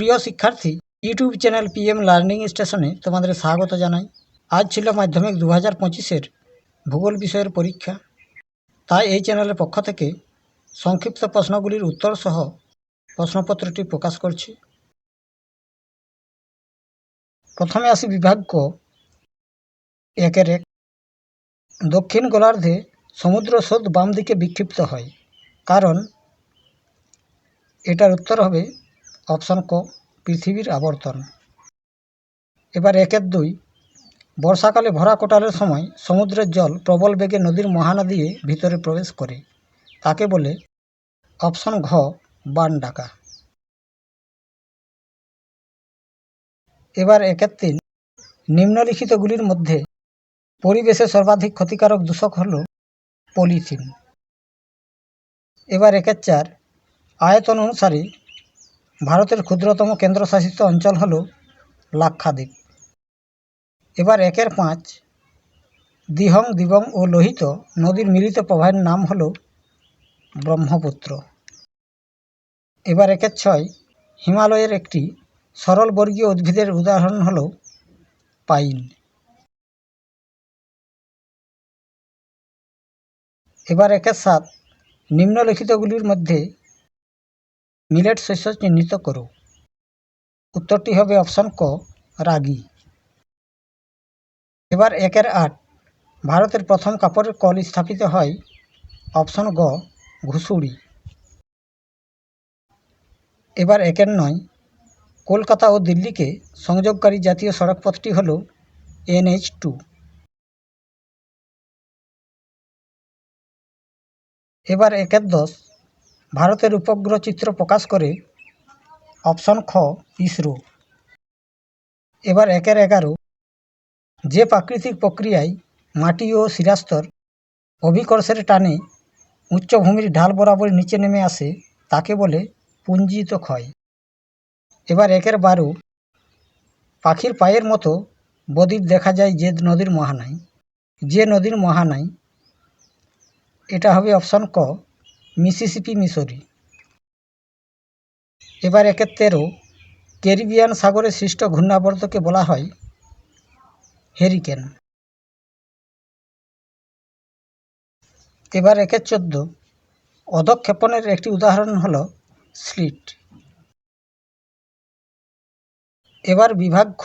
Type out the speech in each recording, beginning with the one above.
প্রিয় শিক্ষার্থী YouTube channel PM learning স্টেশনে তোমাদের স্বাগত জানাই। আজ ছিল মাধ্যমিক দু হাজার পঁচিশের ভূগোল বিষয়ের পরীক্ষা। তাই এই চ্যানেলের পক্ষ থেকে সংক্ষিপ্ত প্রশ্নগুলির উত্তর সহ প্রশ্নপত্রটি প্রকাশ করছি। প্রথমে আসি বিভাগ ক একের এক। দক্ষিণ গোলার্ধে সমুদ্র স্রোত বাম দিকে বিক্ষিপ্ত হয়। কারণ এটার উত্তর হবে অপশন ক, পৃথিবীর আবর্তন। এবার একের দুই, বর্ষাকালে ভরা কোটালের সময় সমুদ্রের জল প্রবল বেগে নদীর মহানা দিয়ে ভিতরে প্রবেশ করে। তাকে বলে অপশন ঘ, বান ডাকা। এবার একের তিন, নিম্নলিখিতগুলির মধ্যে পরিবেশে সর্বাধিক ক্ষতিকারক দূষক হল পলিথিন। এবার একের চার, আয়তন অনুসারে ভারতের ক্ষুদ্রতম কেন্দ্রশাসিত অঞ্চল হল লাক্ষাদ্বীপ। এবার একের পাঁচ, দিহং, দিবং ও লোহিত নদীর মিলিত প্রবাহের নাম হল ব্রহ্মপুত্র। এবার একের ছয়, হিমালয়ের একটি সরল বর্গীয় উদ্ভিদের উদাহরণ হল পাইন। এবার একের সাত, নিম্নলিখিতগুলির মধ্যে মিলেট শস্য চিহ্নিত করো উত্তরটি হবে অপশন ক রাগি এবার একের আট ভারতের প্রথম কাপড়ের কল স্থাপিত হয়। অপশন গ ঘুষুড়ি এবার একের নয়, কলকাতা ও দিল্লিকে সংযোগকারী জাতীয় সড়কপথটি হল এনএইচ টু। এবার একের দশ ভারতের উপগ্রহ চিত্র প্রকাশ করে অপশন খ, ইসরো। এবার একের এগারো। যে প্রাকৃতিক প্রক্রিয়ায় মাটি ও শিরাস্তর অভিকর্ষের টানে উচ্চভূমির ঢাল বরাবর নিচে নেমে আসে, তাকে বলে পুঞ্জিত ক্ষয়। এবার একের বারো। পাখির পায়ের মতো বদ্বীপ দেখা যায় যে নদীর মহানায়। যে নদীর মহানায়, এটা হবে অপশন ক মিসিসিপি মিশরি এবার একের তেরো ক্যারিবিয়ান সাগরে সৃষ্ট ঘূর্ণাবর্তকে বলা হয় হেরিকেন। এবার একের চোদ্দ অধক্ষেপণের একটি উদাহরণ হল স্লিট। এবার বিভাগ খ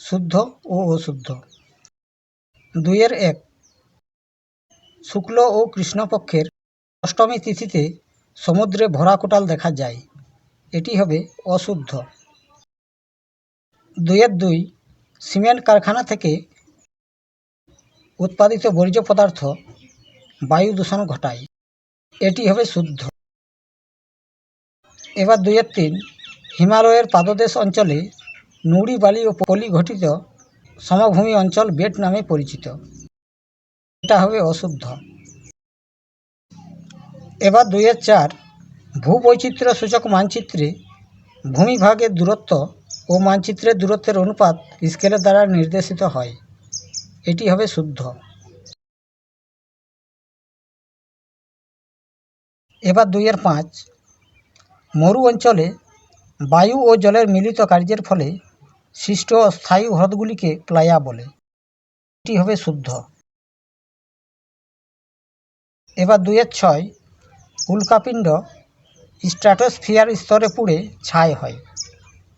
শুদ্ধ ও অশুদ্ধ। দুইয়ের এক শুক্ল ও কৃষ্ণপক্ষের অষ্টমী তিথিতে সমুদ্রে ভরা কোটাল দেখা যায়। এটি হবে অশুদ্ধ। দুইয়ের দুই, সিমেন্ট কারখানা থেকে উৎপাদিত বর্জ্য পদার্থ বায়ু দূষণ ঘটায়। এটি হবে শুদ্ধ। এবার দুইয়ের তিন, হিমালয়ের পাদদেশ অঞ্চলে নুড়ি বালি ও পলি ঘটিত সমভূমি অঞ্চল বেট নামে পরিচিত। এটা হবে অশুদ্ধ। এবার দুইয়ের চার ভূবৈচিত্র্য সূচক মানচিত্রে ভূমিভাগের দূরত্ব ও মানচিত্রের দূরত্বের অনুপাত স্কেলের দ্বারা নির্দেশিত হয়। এটি হবে শুদ্ধ। এবার দুইয়ের পাঁচ মরু অঞ্চলে বায়ু ও জলের মিলিত কার্যের ফলে সৃষ্ট স্থায়ী হ্রদগুলিকে প্লায়া বলে। এটি হবে শুদ্ধ। এবার দুইয়ের ছয় উল্কাপিণ্ড স্ট্র্যাটোস্ফিয়ার স্তরে পুড়ে ছাই হয়।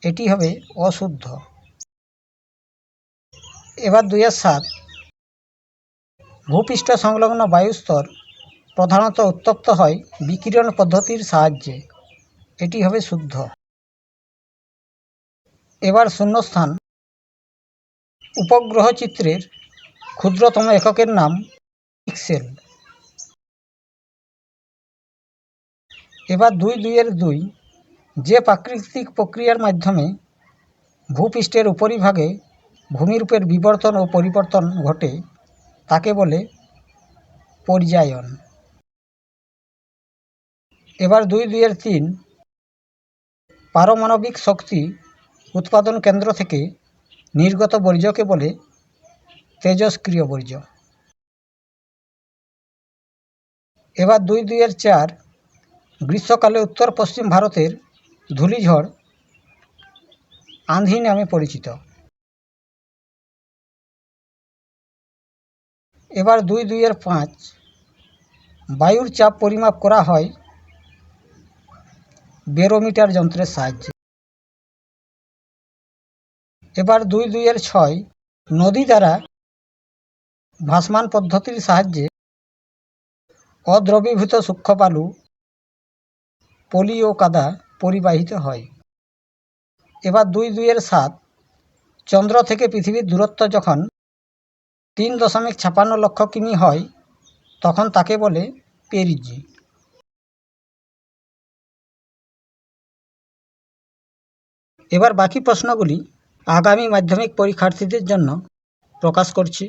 এটি হবে অশুদ্ধ। এবার দুইয়ের সাত ভূপৃষ্ঠ সংলগ্ন বায়ুস্তর প্রধানত উত্তপ্ত হয় বিকিরণ পদ্ধতির সাহায্যে। এটি হবে শুদ্ধ। এবার শূন্যস্থান। উপগ্রহ চিত্রের ক্ষুদ্রতম এককের নাম পিক্সেল। এবার দুই দুইয়ের দুই যে প্রাকৃতিক প্রক্রিয়ার মাধ্যমে ভূপৃষ্ঠের উপরিভাগে ভূমিরূপের বিবর্তন ও পরিবর্তন ঘটে, তাকে বলে পর্যায়ন। এবার দুই দুইয়ের তিন পারমাণবিক শক্তি উৎপাদন কেন্দ্র থেকে নির্গত বর্জ্যকে বলে তেজস্ক্রিয় বর্জ্য। এবার দুই দুইয়ের চার গ্রীষ্মকালে উত্তর পশ্চিম ভারতের ধূলিঝড় আন্ধি নামে পরিচিত। এবার দুই দুইয়ের পাঁচ। বায়ুর চাপ পরিমাপ করা হয় বেরোমিটার যন্ত্রের সাহায্যে। এবার দুই দুইয়ের ছয়। নদী দ্বারা ভাসমান পদ্ধতির সাহায্যে অদ্রবীভূত সূক্ষ্ম বালু পলি ও কাদা পরিবাহিত হয়। এবার দুই দুইয়ের সাত চন্দ্র থেকে পৃথিবীর দূরত্ব যখন তিন দশমিক ছাপান্ন লক্ষ কিমি হয়, তখন তাকে বলে পেরিজি। এবার বাকি প্রশ্নগুলি আগামী মাধ্যমিক পরীক্ষার্থীদের জন্য প্রকাশ করছি।